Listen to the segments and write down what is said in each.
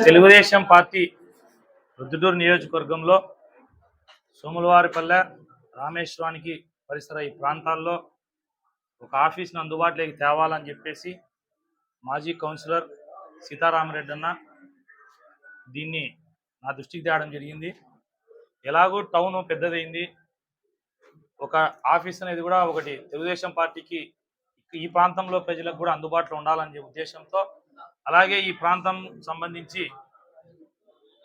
Telugu Desam party రుద్దుటూరు నియోజకవర్గంలో సోములవారిపల్లె రామేశ్వరానికి పరిసర ఈ ప్రాంతాల్లో ఒక ఆఫీస్ను అందుబాటులోకి తేవాలని చెప్పేసి మాజీ కౌన్సిలర్ సీతారామరెడ్డి అన్న దీన్ని నా దృష్టికి తేవడం జరిగింది. ఎలాగో టౌన్ పెద్దదైంది. ఒక ఆఫీస్ అనేది కూడా ఒకటి తెలుగుదేశం పార్టీకి ఈ ప్రాంతంలో ప్రజలకు కూడా అందుబాటులో ఉండాలనే ఉద్దేశంతో అలాగే ఈ ప్రాంతం సంబంధించి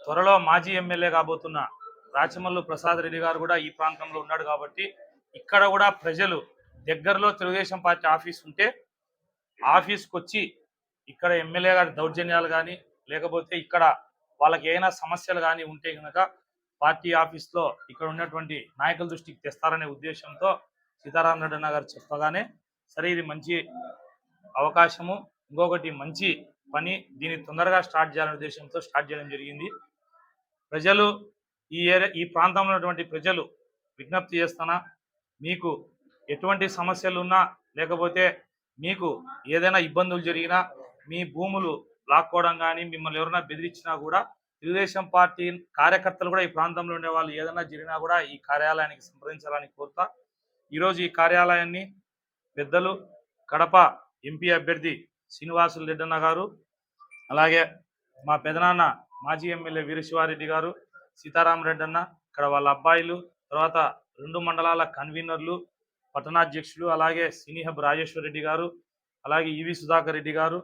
త్వరలో మాజీ ఎమ్మెల్యే కాబోతున్న రాచమల్లు ప్రసాద్ రెడ్డి గారు కూడా ఈ ప్రాంతంలో ఉన్నాడు కాబట్టి ఇక్కడ కూడా ప్రజలు దగ్గరలో తెలుగుదేశం పార్టీ ఆఫీస్ ఉంటే ఆఫీస్కి వచ్చి ఇక్కడ ఎమ్మెల్యే గారి దౌర్జన్యాలు కానీ లేకపోతే ఇక్కడ వాళ్ళకి ఏమైనా సమస్యలు కానీ ఉంటే కనుక పార్టీ ఆఫీస్లో ఇక్కడ ఉన్నటువంటి నాయకుల దృష్టికి తెస్తారనే ఉద్దేశంతో సీతారాం రెడ్డి గారు చెప్పగానే సరే ఇది మంచి అవకాశము. ఇంకొకటి మంచి పని దీన్ని తొందరగా స్టార్ట్ చేయాలనే ఉద్దేశంతో స్టార్ట్ చేయడం జరిగింది. ప్రజలు ఈ ఏరియా ఈ ప్రాంతంలో ఉన్నటువంటి ప్రజలు విజ్ఞప్తి చేస్తున్నా మీకు ఎటువంటి సమస్యలు ఉన్నా లేకపోతే మీకు ఏదైనా ఇబ్బందులు జరిగినా మీ భూములు లాక్కోవడం కానీ మిమ్మల్ని ఎవరైనా బెదిరించినా కూడా తెలుగుదేశం పార్టీ కార్యకర్తలు కూడా ఈ ప్రాంతంలో ఉండే వాళ్ళు ఏదైనా జరిగినా కూడా ఈ కార్యాలయానికి సంప్రదించాలని కోరుతా. ఈరోజు ఈ కార్యాలయాన్ని పెద్దలు కడప ఎంపీ అభ్యర్థి శ్రీనివాసులు రెడ్డన్న గారు అలాగే మా పెదనాన్న మాజీ ఎమ్మెల్యే వీరశివారెడ్డి గారు సీతారామరెడ్డన్న ఇక్కడ వాళ్ళ అబ్బాయిలు తర్వాత రెండు మండలాల కన్వీనర్లు పట్టణాధ్యక్షులు అలాగే సినీహబ్ రాజేశ్వర రెడ్డి గారు అలాగే ఈవి సుధాకర్ రెడ్డి గారు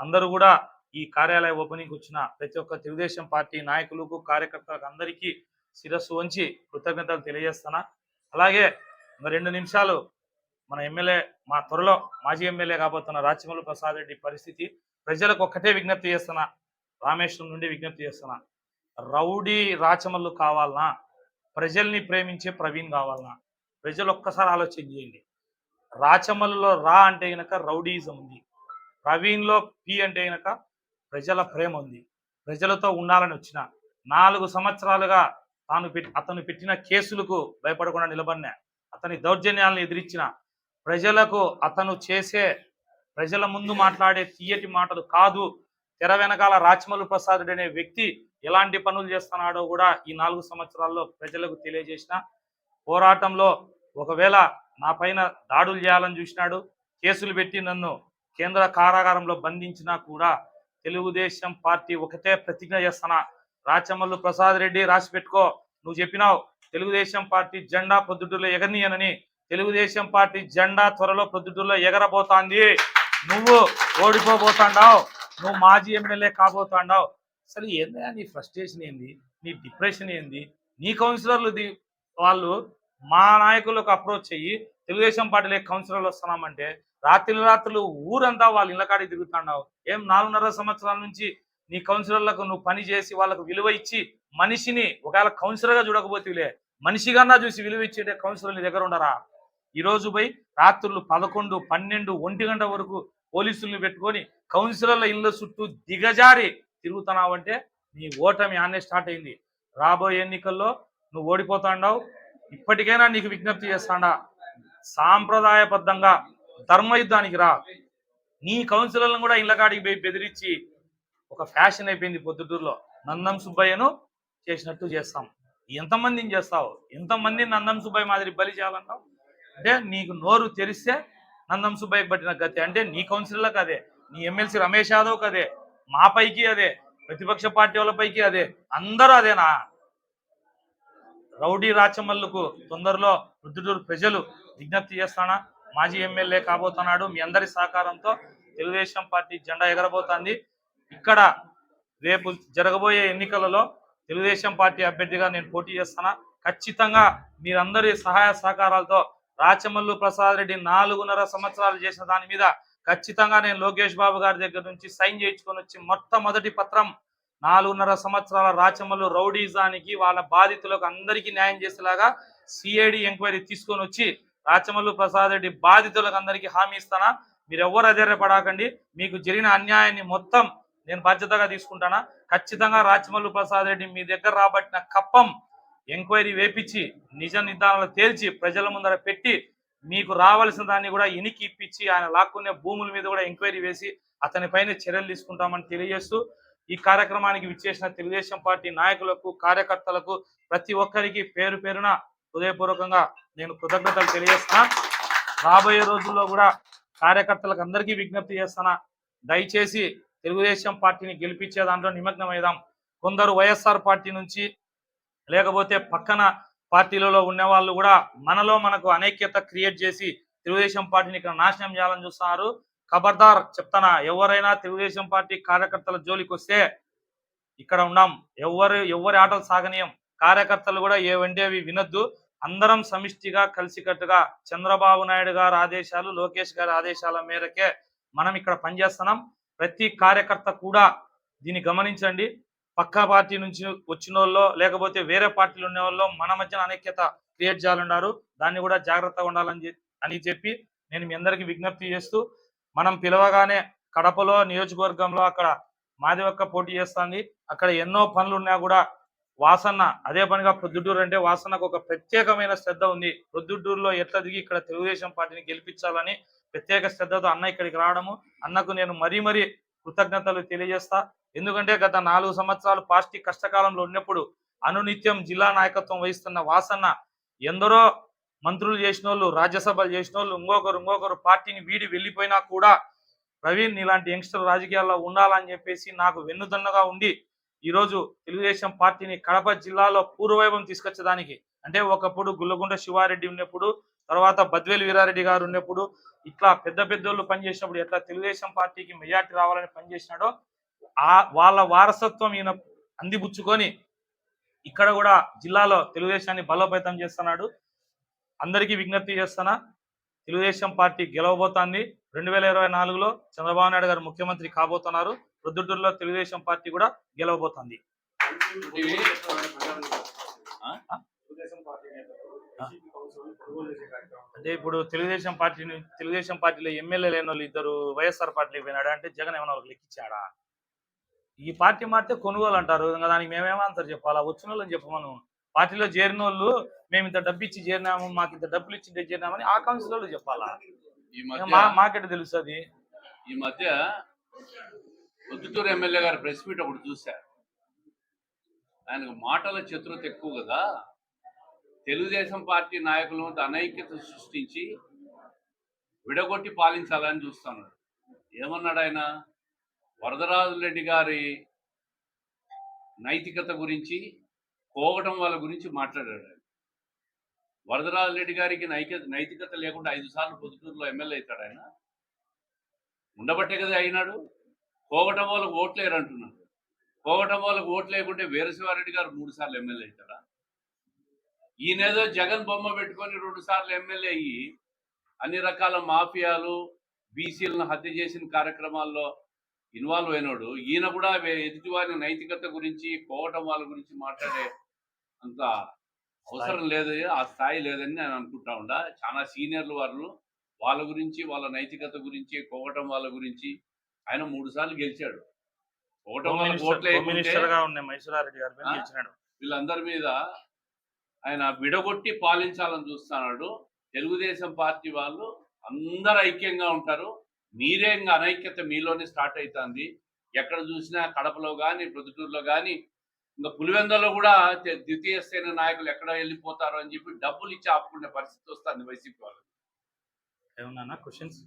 అందరూ కూడా ఈ కార్యాలయ ఓపెనింగ్ వచ్చిన ప్రతి ఒక్క తెలుగుదేశం పార్టీ నాయకులకు కార్యకర్తలకు అందరికీ శిరస్సు వంచి కృతజ్ఞతలు తెలియజేస్తాను అలాగే రెండు నిమిషాలు మన ఎమ్మెల్యే మా త్వరలో మాజీ ఎమ్మెల్యే కాబోతున్న రాచమల్లు ప్రసాద్ రెడ్డి పరిస్థితి. ప్రజలకు ఒక్కటే విజ్ఞప్తి చేస్తున్నా రామేశ్వరం నుండి విజ్ఞప్తి చేస్తున్నా రౌడీ రాచమల్లు కావాలనా ప్రజల్ని ప్రేమించే ప్రవీణ్ కావాలనా ప్రజలు ఒక్కసారి ఆలోచన చేయండి. రాచమల్లులో రా అంటే గనక రౌడీజం ఉంది. ప్రవీణ్లో పి అంటే గనక ప్రజల ప్రేమ ఉంది. ప్రజలతో ఉండాలని వచ్చిన నాలుగు సంవత్సరాలుగా తాను పెట్టి అతను పెట్టిన కేసులకు భయపడకుండా నిలబడిన అతని దౌర్జన్యాలను ఎదిరించిన ప్రజలకు అతను చేసే ప్రజల ముందు మాట్లాడే తీయటి మాటలు కాదు. తెర వెనకాల రాచమల్లు ప్రసాదుడు అనే వ్యక్తి ఎలాంటి పనులు చేస్తున్నాడో కూడా ఈ నాలుగు సంవత్సరాల్లో ప్రజలకు తెలియజేసిన పోరాటంలో ఒకవేళ నా పైన దాడులు చేయాలని చూసినాడు కేసులు పెట్టి నన్ను కేంద్ర కారాగారంలో బంధించినా కూడా తెలుగుదేశం పార్టీ ఒకటే ప్రతిజ్ఞ చేస్తున్నా రాచమల్లు ప్రసాద్ రెడ్డి రాసి పెట్టుకో నువ్వు చెప్పినావు తెలుగుదేశం పార్టీ జెండా పొద్దుటూరులో ఎగనీయనని తెలుగుదేశం పార్టీ జెండా త్వరలో ప్రొద్దుటూరులో ఎగరబోతాంది. నువ్వు ఓడిపోబోతాండావు. నువ్వు మాజీ ఎమ్మెల్యే కాబోతాండావు. అసలు ఏందా నీ ఫ్రస్ట్రేషన్ ఏంది? నీ డిప్రెషన్ ఏంది? నీ కౌన్సిలర్లు ది- వాళ్ళు మా నాయకులకు అప్రోచ్ అయ్యి తెలుగుదేశం పార్టీలో కౌన్సిలర్లు వస్తున్నామంటే రాత్రి రాత్రులు ఊరంతా వాళ్ళ ఇళ్ళకాడికి తిరుగుతున్నావు ఏం నాలుగున్నర సంవత్సరాల నుంచి నీ కౌన్సిలర్లకు నువ్వు పని చేసి వాళ్ళకు విలువ ఇచ్చి మనిషిని ఒకవేళ కౌన్సిలర్గా చూడకపోతేలే మనిషిగా చూసి విలువ ఇచ్చే కౌన్సిలర్ నీ దగ్గర ఉండరా? ఈరోజు పోయి రాత్రులు పదకొండు పన్నెండు ఒంటి గంట వరకు పోలీసుల్ని పెట్టుకొని కౌన్సిలర్ల ఇళ్ళ చుట్టూ దిగజారి తిరుగుతున్నావంటే నీ ఓటమి ఆనే స్టార్ట్ అయింది. రాబోయే ఎన్నికల్లో నువ్వు ఓడిపోతాండావు. ఇప్పటికైనా నీకు విజ్ఞప్తి చేస్తాడా సాంప్రదాయబద్ధంగా ధర్మయుద్ధానికి రా. నీ కౌన్సిలర్లను కూడా ఇళ్ళకాడికి పోయి బెదిరించి ఒక ఫ్యాషన్ అయిపోయింది పొద్దుటూరులో. నందం సుబ్బయ్యను చేసినట్టు చేస్తాం. ఎంతమందిని చేస్తావు? ఎంతమందిని నందం సుబ్బయ్య మాదిరి బలి చేయాలంటావు అంటే నీకు నోరు తెరిస్తే నందం సుబ్బయ్యకి పట్టిన గతి అంటే నీ కౌన్సిలర్లకు అదే నీ ఎమ్మెల్సీ రమేష్ యాదవ్కి అదే మా పైకి అదే. ప్రతిపక్ష పార్టీ వాళ్ళ పైకి అదే. అందరూ అదేనా? రౌడీ రాచమల్లుకు తొందరలో రుద్దుటూరు ప్రజలు విజ్ఞప్తి చేస్తానా? మాజీ ఎమ్మెల్యే కాబోతున్నాడు. మీ అందరి సహకారంతో తెలుగుదేశం పార్టీ జెండా ఎగరబోతోంది. ఇక్కడ రేపు జరగబోయే ఎన్నికలలో తెలుగుదేశం పార్టీ అభ్యర్థిగా నేను పోటీ చేస్తానా? ఖచ్చితంగా మీరందరి సహాయ సహకారాలతో రాచమల్లు ప్రసాద్ రెడ్డి నాలుగున్నర సంవత్సరాలు చేసిన దాని మీద ఖచ్చితంగా నేను లోకేష్ బాబు గారి దగ్గర నుంచి సైన్ చేయించుకొని వచ్చి మొట్టమొదటి పత్రం నాలుగున్నర సంవత్సరాల రాచమల్లు రౌడీజానికి వాళ్ళ బాధితులకు అందరికీ న్యాయం చేసేలాగా సిఐడి ఎంక్వైరీ తీసుకొని వచ్చి రాచమల్లు ప్రసాద్ రెడ్డి బాధితులకు అందరికీ హామీ ఇస్తానా? మీరు ఎవరు అధైర్యపడకండి. మీకు జరిగిన అన్యాయాన్ని మొత్తం నేను బాధ్యతగా తీసుకుంటానా? ఖచ్చితంగా రాచమల్లు ప్రసాద్ రెడ్డి మీ దగ్గర రాబట్టిన కప్పం ఎంక్వైరీ వేపించి నిజ నిర్ధారణలు తేల్చి ప్రజల ముందర పెట్టి మీకు రావాల్సిన దాన్ని కూడా ఎనికి ఇప్పించి ఆయన లాక్కునే భూముల మీద కూడా ఎంక్వైరీ వేసి అతనిపైన చర్యలు తీసుకుంటామని తెలియజేస్తూ ఈ కార్యక్రమానికి విచ్చేసిన తెలుగుదేశం పార్టీ నాయకులకు కార్యకర్తలకు ప్రతి ఒక్కరికి పేరు పేరున హృదయపూర్వకంగా నేను కృతజ్ఞతలు తెలియజేస్తున్నా. రాబోయే రోజుల్లో కూడా కార్యకర్తలకు అందరికీ విజ్ఞప్తి చేస్తున్నా. దయచేసి తెలుగుదేశం పార్టీని గెలిపించే దాంట్లో నిమగ్నమైదాం కొందరు వైఎస్ఆర్ పార్టీ నుంచి లేకపోతే పక్కన పార్టీలలో ఉన్న వాళ్ళు కూడా మనలో మనకు అనైక్యత క్రియేట్ చేసి తెలుగుదేశం పార్టీని ఇక్కడ నాశనం చేయాలని చూస్తున్నారు. ఖబర్దార్ చెప్తానా ఎవరైనా తెలుగుదేశం పార్టీ కార్యకర్తల జోలికి వస్తే ఇక్కడ ఉన్నాం. ఎవరు ఎవరి ఆటలు సాగనీయం. కార్యకర్తలు కూడా ఏవంటేవి వినొద్దు. అందరం సమిష్టిగా కలిసికట్టుగా చంద్రబాబు నాయుడు గారి ఆదేశాలు లోకేష్ గారి ఆదేశాల మేరకే మనం ఇక్కడ పనిచేస్తున్నాం. ప్రతి కార్యకర్త కూడా దీన్ని గమనించండి. పక్కా పార్టీ నుంచి వచ్చిన వాళ్ళు లేకపోతే వేరే పార్టీలు ఉన్న వాళ్ళు మన మధ్యన అనైక్యత క్రియేట్ చేయాలన్నారు. దాన్ని కూడా జాగ్రత్తగా ఉండాలని అని చెప్పి నేను మీ అందరికీ విజ్ఞప్తి చేస్తూ మనం పిలవగానే కడపలో నియోజకవర్గంలో అక్కడ మాదివక్క పోటీ చేస్తుంది. అక్కడ ఎన్నో పనులు ఉన్నా కూడా వాసన్న అదే పనిగా ప్రొద్దుటూరు అంటే వాసన్నకు ఒక ప్రత్యేకమైన శ్రద్ధ ఉంది. ప్రొద్దుటూరులో ఎట్లా దిగి ఇక్కడ తెలుగుదేశం పార్టీని గెలిపించాలని ప్రత్యేక శ్రద్ధతో అన్న ఇక్కడికి రావడము అన్నకు నేను మరీ మరీ కృతజ్ఞతలు తెలియజేస్తా. ఎందుకంటే గత నాలుగు సంవత్సరాలు పార్టీ కష్టకాలంలో ఉన్నప్పుడు అనునిత్యం జిల్లా నాయకత్వం వహిస్తున్న వాసన్న ఎందరో మంత్రులు చేసిన వాళ్ళు రాజ్యసభలు చేసిన వాళ్ళు ఇంకొకరు ఇంకొకరు పార్టీని వీడి వెళ్ళిపోయినా కూడా ప్రవీణ్ ఇలాంటి యంగ్స్టర్ రాజకీయాల్లో ఉండాలని చెప్పేసి నాకు వెన్నుదన్నుగా ఉండి ఈరోజు తెలుగుదేశం పార్టీని కడప జిల్లాలో పూర్వవైభవం తీసుకొచ్చేదానికి అంటే ఒకప్పుడు గుల్లగుంట శివారెడ్డి ఉన్నప్పుడు తర్వాత బద్వేలు వీరారెడ్డి గారు ఉన్నప్పుడు ఇట్లా పెద్ద పెద్దోళ్ళు పనిచేసినప్పుడు ఎట్లా తెలుగుదేశం పార్టీకి మెజార్టీ రావాలని పనిచేసినాడో ఆ వాళ్ళ వారసత్వం ఈయన అందిపుచ్చుకొని ఇక్కడ కూడా జిల్లాలో తెలుగుదేశాన్ని బలోపేతం చేస్తున్నాడు. అందరికీ విజ్ఞప్తి చేస్తున్నా తెలుగుదేశం పార్టీ గెలవబోతోంది రెండు వేల ఇరవై నాలుగులో చంద్రబాబు నాయుడు గారు ముఖ్యమంత్రి కాబోతున్నారు. ప్రొద్దుటూరులో తెలుగుదేశం పార్టీ కూడా గెలవబోతోంది. అంటే ఇప్పుడు తెలుగుదేశం పార్టీని తెలుగుదేశం పార్టీలో ఎమ్మెల్యే లేని వాళ్ళు ఇద్దరు వైఎస్ఆర్ పార్టీకి పోయినాడు? అంటే జగన్ ఏమైనా వాళ్ళకి లెక్కించాడా? ఈ పార్టీ మారితే కొనుగోలు అంటారు ఇంకా దానికి మేమేమో ఆన్సర్ చెప్పాలా? వచ్చిన వాళ్ళని చెప్పమను. పార్టీలో చేరిన వాళ్ళు మేము ఇంత డబ్బు ఇచ్చి చేరినాము మాకు ఇంత డబ్బులు ఇచ్చి చేరినామని ఆ చెప్పాలా? ఇంకా మధ్య మా మాకెట్ తెలుస్తుంది ఈ మధ్య పొద్దుటూరు ఎమ్మెల్యే గారి ప్రెస్ మీట్ ఒకటి చూశా. ఆయనకు మాటల చతురత ఎక్కువ కదా. తెలుగుదేశం పార్టీ నాయకుల అనైక్యత సృష్టించి విడగొట్టి పాలించాలని చూస్తున్నాడు. ఏమన్నాడు ఆయన? వరదరాజు రెడ్డి గారి నైతికత గురించి పోగటం వాళ్ళ గురించి మాట్లాడాడు వరదరాజు రెడ్డి గారికి నైక నైతికత లేకుండా ఐదు సార్లు పొద్దుటూరులో ఎమ్మెల్యే అవుతాడు ఆయన. ఉండబట్టే కదా అయినాడు. పోగటం వాళ్ళకు ఓట్లేరు అంటున్నాడు పోగటం వాళ్ళకు ఓట్లు లేకుంటే వీరశివారెడ్డి గారు మూడు సార్లు ఎమ్మెల్యే అవుతాడా ఈయనేదో జగన్ బొమ్మ పెట్టుకొని రెండు సార్లు ఎమ్మెల్యే అయ్యి అన్ని రకాల మాఫియాలు బీసీలను హత్య చేసిన కార్యక్రమాల్లో ఇన్వాల్వ్ అయినాడు ఈయన కూడా ఎదుటివారి నైతికత గురించి పోగటం వాళ్ళ గురించి మాట్లాడే అంత అవసరం లేదు ఆ స్థాయి లేదని నేను అనుకుంటా ఉండా. చాలా సీనియర్లు వాళ్ళు వాళ్ళ గురించి వాళ్ళ నైతికత గురించి పోగటం వాళ్ళ గురించి ఆయన మూడు సార్లు గెలిచాడు. వీళ్ళందరి మీద ఆయన విడగొట్టి పాలించాలని చూస్తున్నాడు. తెలుగుదేశం పార్టీ వాళ్ళు అందరు ఐక్యంగా ఉంటారు. మీరే ఇంకా అనైక్యత మీలోనే స్టార్ట్ అవుతుంది ఎక్కడ చూసినా కడపలో కానీ ప్రొద్దుటూరులో కానీ ఇంకా పులివెందలో కూడా ద్వితీయ శ్రేణి నాయకులు ఎక్కడ వెళ్ళిపోతారో అని చెప్పి డబ్బులు ఇచ్చి ఆపుకునే పరిస్థితి వస్తుంది వైసీపీ వాళ్ళు ఏమన్నా క్వశ్చన్స్